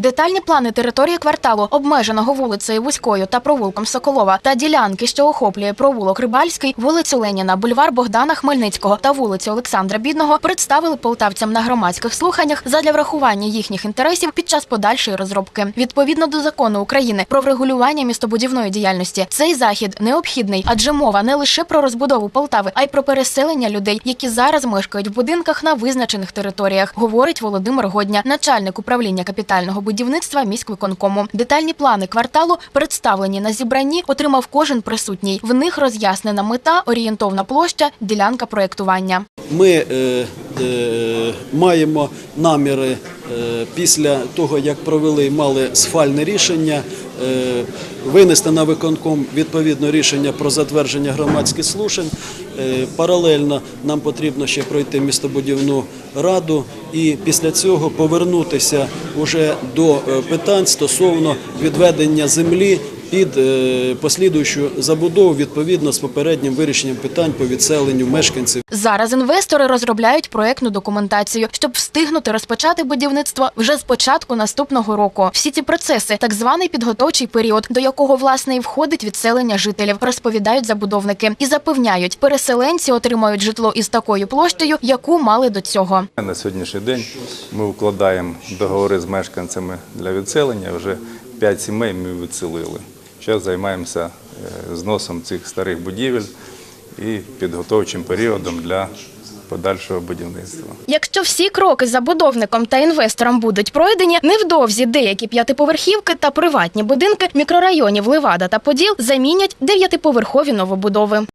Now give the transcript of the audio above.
Детальні плани території кварталу, обмеженого вулицею Вузькою та провулком Соколова, та ділянки, що охоплює провулок Рибальський, вулицю Леніна, бульвар Богдана Хмельницького та вулицю Олександра Бідного, представили полтавцям на громадських слуханнях задля врахування їхніх інтересів під час подальшої розробки. Відповідно до закону України про врегулювання містобудівної діяльності, цей захід необхідний, адже мова не лише про розбудову Полтави, а й про переселення людей, які зараз мешкають в будинках на визначених територіях, говорить Володимир Годня, начальник управління капітального будівництва міськвиконкому. Детальні плани кварталу представлені на зібранні, отримав кожен присутній. В них роз'яснена мета, орієнтовна площа, ділянка проєктування. Ми е, маємо наміри е, після того, як провели і мали сфальне рішення, е, винести на виконком відповідно рішення про затвердження громадських слушань. Е, паралельно нам потрібно ще пройти містобудівну раду і після цього повернутися уже до е, питань стосовно відведення землі під е, послідуючу забудову відповідно з попереднім вирішенням питань по відселенню мешканців. Зараз інвестори розробляють проектну документацію, щоб встигнути розпочати будівництво вже з початку наступного року. Всі ці процеси так званий підготовчий період, до якого власне і входить відселення жителів, розповідають забудовники і запевняють, переселенці отримають житло із такою площею, яку мали до цього. На сьогоднішній день ми укладаємо договори з мешканцями для відселення. Вже 5 сімей ми відселили. Зараз займаємося е, зносом цих старих будівель і підготовчим періодом для подальшого будівництва. Якщо всі кроки забудовником та інвестором будуть пройдені, невдовзі деякі п'ятиповерхівки та приватні будинки мікрорайонів Левада та Поділ замінять дев'ятиповерхові новобудови.